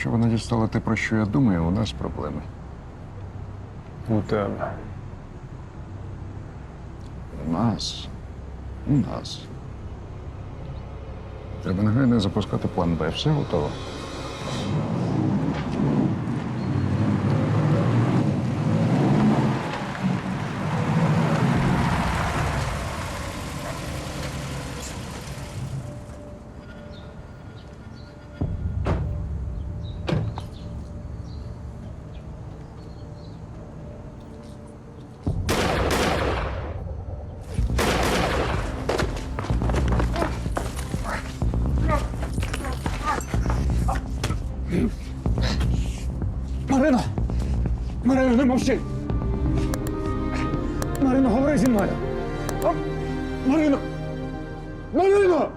Якщо вона дістала те, про що я думаю, у нас проблеми. У тебе. У нас. У нас. Треба негайно запускати план Б. Все готово. Марино! Марино, не мовчи! Марино, говори зі мною! Марино! Марино!